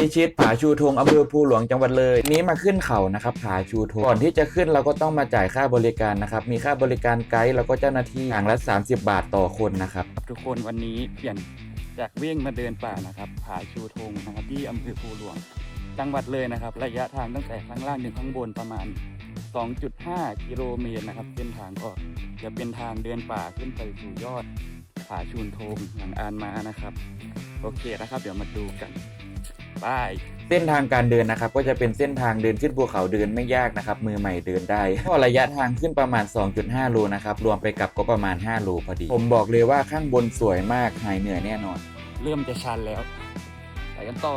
พิชิตผาชูธงอำเภอภูหลวงจังหวัดเลย นี้มาขึ้นเขานะครับผาชูธงก่อนที่จะขึ้นเราก็ต้องมาจ่ายค่าบริการนะครับ มีค่าบริการไกด์แล้วก็เจ้าหน้าที่อย่างละ 30 บาทต่อคนนะครับ ทุกคนวันนี้เปลี่ยนจากเวี่งมาเดินป่านะครับ ผาชูธงนะครับที่อำเภอภูหลวงจังหวัดเลยนะครับ ระยะทางตั้งแต่ข้างล่างถึงข้างบนประมาณ 2.5 กิโลเมตรนะครับเส้นทางก็จะเป็นทางเดินป่าขึ้นไปสู่ยอดผาชูธงอย่างอานมานะครับ โอเคนะครับ เดี๋ยวมาดูกัน ไปเส้นทางการเดินนะครับ ก็จะเป็นเส้นทางเดินขึ้นภูเขาเดินไม่ยากนะครับ มือใหม่เดินได้ก็ระยะทางขึ้นประมาณ 2.5โลนะครับรวมไปกับก็ประมาณ 5 โลพอดี ผมบอกเลยว่าข้างบนสวยมากหายเหนื่อยแน่นอน เริ่มจะชันแล้วไปกันต่อ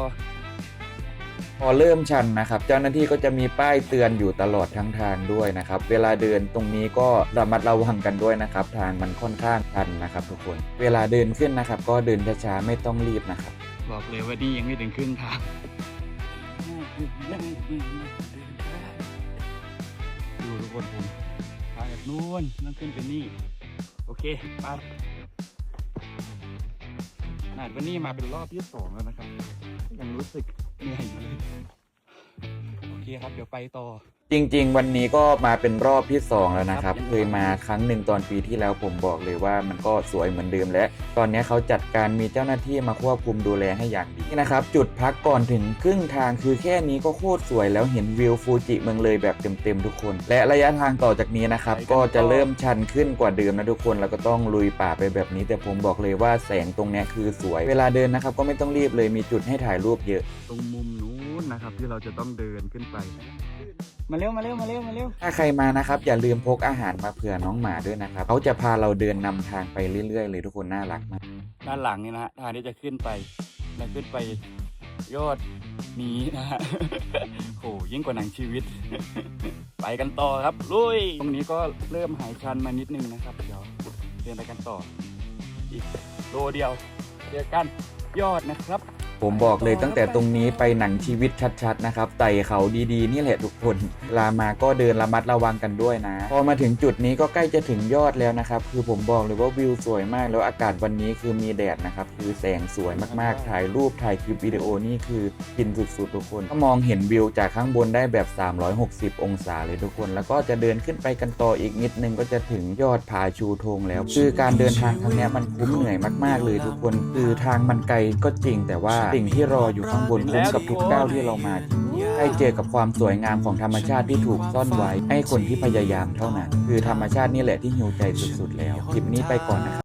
พอเริ่มชันนะครับ เจ้าหน้าที่ก็จะมีป้ายเตือนอยู่ตลอดทั้งทางด้วยนะครับ เวลาเดินตรงนี้ก็ระมัดระวังกันด้วยนะครับ ทางมันค่อนข้างชันนะครับ ทุกคน เวลาเดินขึ้นนะครับ ก็เดินช้าๆไม่ต้องรีบนะครับ บอกเลยว่านี่ยังไม่ถึงครึ่งทางดูทุกคนผมทางจากนู้นนั่งขึ้นไปนี่ โอเคไปขนาดวันนี้มาเป็นรอบที่สองแล้วนะครับ ยังรู้สึกเหนื่อยอยู่เลย โอเคครับ เดี๋ยวไปต่อ จริง ๆ วันนี้ก็มาเป็นรอบที่ 2 แล้วนะครับครับ เคยมาครั้งหนึ่งตอนปีที่แล้วผมบอกเลยว่ามันก็สวยเหมือนเดิมและตอนนี้เขาจัดการมีเจ้าหน้าที่มาควบคุมดูแลให้อย่างดีนี่นะครับ จุดพักก่อนถึงครึ่งทางคือแค่นี้ก็โคตรสวยแล้วเห็นวิวฟูจิเมืองเลยแบบเต็มๆทุกคน และระยะทางต่อจากนี้นะครับก็จะเริ่มชันขึ้นกว่าเดิมนะทุกคนแล้วก็ต้องลุยป่าไปแบบนี้ แต่ผมบอกเลยว่าแสงตรงเนี้ยคือสวย เวลาเดินนะครับก็ไม่ต้องรีบเลยมีจุดให้ถ่ายรูปเยอะ ตรงมุมนู้นนะครับที่เราจะต้องเดินขึ้นไป มาเร็วมาเร็วมาเร็วมาเร็วถ้าใครมานะครับ อย่าลืมพกอาหารมาเผื่อน้องหมาด้วยนะครับเขาจะพาเราเดินนำทางไปเรื่อยๆเลยทุกคนน่ารักมากด้านหลังนี่นะฮะทางที่จะขึ้นไปและขึ้นไปยอดนี้นะฮะโหยิ่งกว่าหนังชีวิต ไปกันต่อครับลุยตรงนี้ก็เริ่มหายชันมานิดนึงนะครับเดี๋ยวเดินไปกันต่ออีกโลเดียวเจอกันยอดนะครับ ผมบอกเลยตั้งแต่ตรงนี้ไปหนังชีวิตชัดๆนะครับไต่เขาดีๆ นี่แหละทุกคนเวลามาก็เดินระมัดระวังกันด้วยนะ พอมาถึงจุดนี้ก็ใกล้จะถึงยอดแล้วนะครับ คือผมบอกเลยว่าวิวสวยมาก แล้วอากาศวันนี้คือมีแดดนะครับ คือแสงสวยมากๆ ถ่ายรูปถ่ายคลิปวิดีโอนี่คือกินสุดๆทุกคน ก็มองเห็นวิวจากข้างบนได้แบบ 360 องศาเลยทุกคน แล้วก็จะเดินขึ้นไปกันต่ออีกนิดนึงก็จะถึงยอดผาชูธงแล้ว คือการเดินทางครั้งนี้มันคุ้มเหนื่อยมาก ๆ เลยทุกคน คือทางมันไกลก็จริงแต่ว่าสิ่งที่รออยู่ข้างบนคุ้มกับทุกก้าวที่เรามาจริงๆได้เจอกับความสวยงามของธรรมชาติที่ถูกซ่อนไว้ ให้คนที่พยายามเท่านั้น คือธรรมชาตินี่แหละที่หิวใจสุดๆแล้วคลิปนี้ไปก่อนนะครับ